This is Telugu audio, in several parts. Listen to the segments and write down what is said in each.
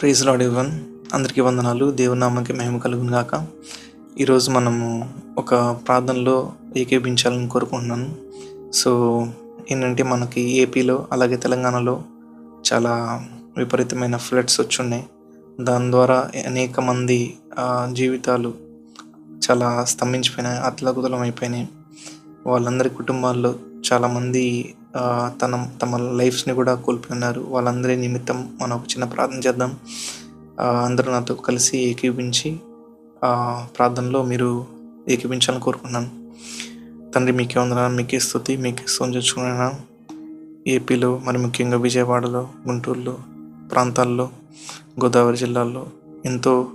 ప్రైజ్ లాడ్ ఇవ్వన్ అందరికీ వందనాలు. దేవునామకి మహిమ కలుగును గాక. ఈరోజు మనము ఒక ప్రార్థనలో ఏకీభించాలని కోరుకుంటున్నాను. సో ఏంటంటే మనకి ఏపీలో అలాగే తెలంగాణలో చాలా విపరీతమైన ఫ్లడ్స్ వచ్చున్నాయి. దాని ద్వారా అనేక మంది జీవితాలు చాలా స్తంభించిపోయినాయి అతలకుతలం అయిపోయినాయి వాళ్ళందరి కుటుంబాల్లో చాలామంది తన తమ లైఫ్స్ని కూడా కోల్పోయినారు. వాళ్ళందరి నిమిత్తం మనం ఒక చిన్న ప్రార్థన చేద్దాం. అందరూ నాతో కలిసి ఏకీపించి ప్రార్థనలో మీరు ఏకీపించాలని కోరుకున్నాను తండ్రి మీకే వందనాలు మీకే స్థుతి మీకే స్తోత్రం ఏపీలో మరి ముఖ్యంగా విజయవాడలో గుంటూరులో ప్రాంతాల్లో గోదావరి జిల్లాల్లో ఎంతో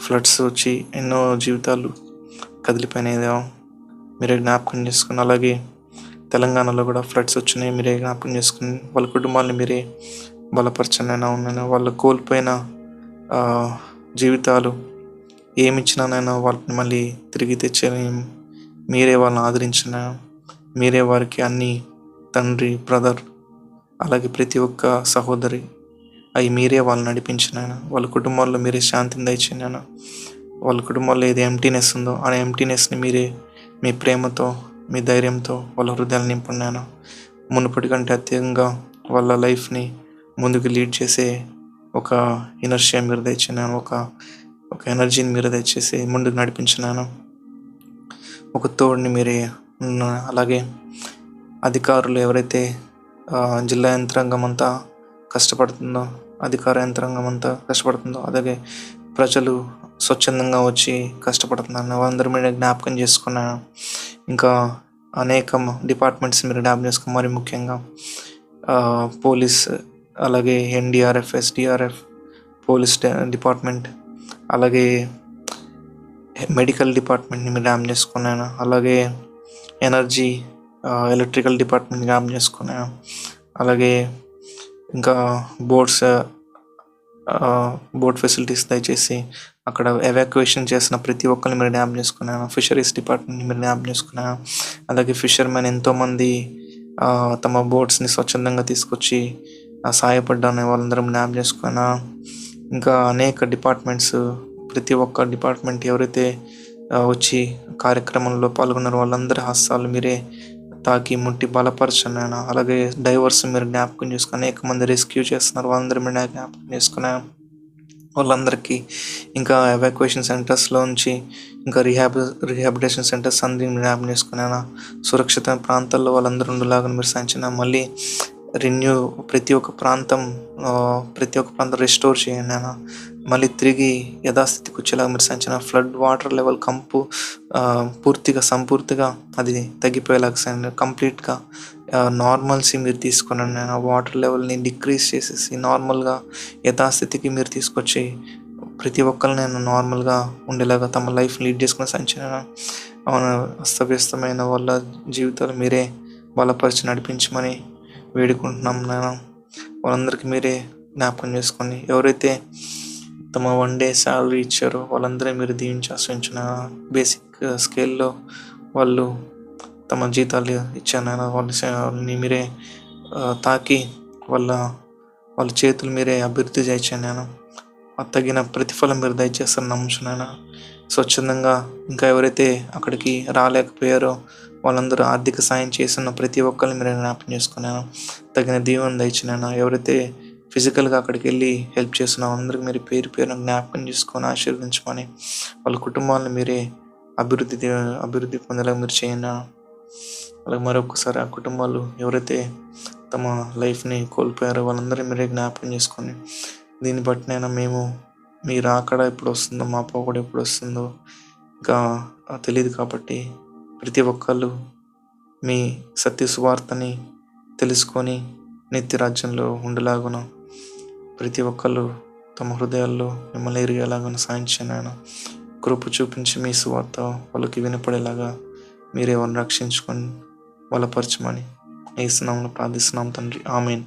ఫ్లడ్స్ వచ్చి ఎన్నో జీవితాలు కదిలిపోయినాయి. మీరు మీరే జ్ఞాపకం చేసుకుని అలాగే తెలంగాణలో కూడా ఫ్లడ్స్ వచ్చినాయి మీరే జ్ఞాపకం చేసుకుని వాళ్ళ కుటుంబాలను మీరే బలపరచనైనా ఉన్నాను వాళ్ళు కోల్పోయిన జీవితాలు ఏమి ఇచ్చినానైనా వాళ్ళని మళ్ళీ తిరిగి తెచ్చని మీరే వాళ్ళని ఆదరించిన మీరే వారికి అన్ని తండ్రి బ్రదర్ అలాగే ప్రతి ఒక్క సహోదరి అవి మీరే వాళ్ళని నడిపించిన వాళ్ళ కుటుంబాల్లో మీరే శాంతిని దయచిన వాళ్ళ కుటుంబాల్లో ఏది ఎంటీనెస్ ఉందో ఆ ఎంటీనెస్ని మీరే మీ ప్రేమతో మీ ధైర్యంతో వాళ్ళ హృదయాలు నింపున్నాను. మునుపటి కంటే అత్యంగా వాళ్ళ లైఫ్ని ముందుకు లీడ్ చేసే ఒక ఇనర్షియా మీరు తెచ్చినాను ఒక ఒక ఎనర్జీని మీరు తెచ్చేసి ముందుకు నడిపించినాను ఒక తోడుని మీరే ఉన్న అలాగే అధికారులు ఎవరైతే జిల్లా యంత్రాంగం అంతా కష్టపడుతుందో అధికార యంత్రాంగం అంతా కష్టపడుతుందో అలాగే ప్రజలు స్వచ్ఛందంగా వచ్చి కష్టపడుతున్నారు వాళ్ళందరూ మీద జ్ఞాపకం చేసుకున్నాను. ఇంకా అనేక డిపార్ట్మెంట్స్ మీరు జ్ఞాపకం చేసుకో మరి ముఖ్యంగా పోలీస్ అలాగే ఎన్డీఆర్ఎఫ్ ఎస్డిఆర్ఎఫ్ పోలీస్ డిపార్ట్మెంట్ అలాగే మెడికల్ డిపార్ట్మెంట్ని మీరు డ్యామ్ చేసుకున్నాను అలాగే ఎనర్జీ ఎలక్ట్రికల్ డిపార్ట్మెంట్ డ్యామ్ చేసుకున్నాను అలాగే ఇంకా బోట్స్ బోట్ ఫెసిలిటీస్ దయచేసి అక్కడ ఎవాక్యుయేషన్ చేసిన ప్రతి ఒక్కరిని మీరు జ్ఞాపకం చేసుకున్నాను ఫిషరీస్ డిపార్ట్మెంట్ని మీరు జ్ఞాపకం చేసుకున్నాను అలాగే ఫిషర్మెన్ ఎంతోమంది తమ బోట్స్ని స్వచ్ఛందంగా తీసుకొచ్చి సాయపడ్డాను వాళ్ళందరం జ్ఞాపకం చేసుకున్నా ఇంకా అనేక డిపార్ట్మెంట్స్ ప్రతి ఒక్క డిపార్ట్మెంట్ ఎవరైతే వచ్చి కార్యక్రమంలో పాల్గొన్నారో వాళ్ళందరి హస్తాలు మీరే తాకి ముట్టి బలపరచున్నాను అలాగే డైవర్స్ మీరు జ్ఞాపకం చేసుకుని అనేక మంది రెస్క్యూ చేస్తున్నారు. వాళ్ళందరూ మీరు జ్ఞాపకం చేసుకున్నా. వాళ్ళందరికీ ఇంకా ఎవాక్యుయేషన్ సెంటర్స్లో నుంచి ఇంకా రిహాబ్ రిహాబిటేషన్ సెంటర్స్ అందరినీ జ్ఞాపం జ్ఞాపకం సురక్షిత ప్రాంతాల్లో వాళ్ళందరూ ఉండేలాగా మీరు సంచిన మళ్ళీ రెన్యూ ప్రతి ఒక్క ప్రాంతం ప్రతి ఒక్క ప్రాంతం రెస్టోర్ చేయండి నాన్న మళ్ళీ తిరిగి యథాస్థితికి వచ్చేలాగా మీరు సంచిన ఫ్లడ్ వాటర్ లెవెల్ కంపు పూర్తిగా సంపూర్తిగా అది తగ్గిపోయేలాగా సార్ కంప్లీట్గా నార్మల్సీ మీరు తీసుకున్నాను నేను వాటర్ లెవెల్ని డిక్రీజ్ చేసేసి నార్మల్గా యథాస్థితికి మీరు తీసుకొచ్చి ప్రతి ఒక్కరు నేను నార్మల్గా ఉండేలాగా తమ లైఫ్ లీడ్ చేసుకుని సంచలన అస్తవ్యస్తమైన వాళ్ళ జీవితాలు మీరే బలపరిచి నడిపించమని వేడుకుంటున్నాం నేను వాళ్ళందరికీ మీరే జ్ఞాపకం చేసుకొని ఎవరైతే తమ వన్ డే శాలరీ ఇచ్చారో వాళ్ళందరూ మీరు దీవించి ఆశ్రయించిన బేసిక్ స్కేల్లో uh, వాళ్ళు తమ జీతాలు ఇచ్చాను. వాళ్ళని మీరే తాకి వాళ్ళ వాళ్ళ చేతులు మీరే అభివృద్ధి చేయించాను నేను తగిన ప్రతిఫలం మీరు దయచేస్తారని నమ్ముచున్నాను స్వచ్ఛందంగా ఇంకా ఎవరైతే అక్కడికి రాలేకపోయారో వాళ్ళందరూ ఆర్థిక సాయం చేస్తున్న ప్రతి ఒక్కరిని మీరు జ్ఞాపకం చేసుకున్నాను తగిన దీవెన దయచినాను ఎవరైతే ఫిజికల్గా అక్కడికి వెళ్ళి హెల్ప్ చేస్తున్నాం అందరికి మీరు పేరు పేరు జ్ఞాపకం చేసుకొని ఆశీర్వదించమని వాళ్ళ కుటుంబాలను మీరే అభివృద్ధి అభివృద్ధి పొందేలా మీరు చేయండి అలాగే మరొకసారి ఆ కుటుంబాలు ఎవరైతే తమ లైఫ్ని కోల్పోయారో వాళ్ళందరూ మీరే జ్ఞాపకం చేసుకొని దీన్ని బట్టినైనా మేము మీ రాకడ ఎప్పుడు వస్తుందో మా పోకడ ఎప్పుడు వస్తుందో ఇంకా తెలియదు కాబట్టి ప్రతి ఒక్కళ్ళు మీ సత్య సువార్తని తెలుసుకొని నిత్య రాజ్యంలో ఉండేలాగున ప్రతి ఒక్కళ్ళు తమ హృదయాల్లో మిమ్మల్ని ఎరిగేలాగా సాయం చేయను కృప చూపించి మీ సువార్త వాళ్ళకి వినపడేలాగా మీరే వాళ్ళని రక్షించుకొని బలపరచమని ఏసునామను ప్రార్థిస్తున్నాం తండ్రి. ఆమెన్.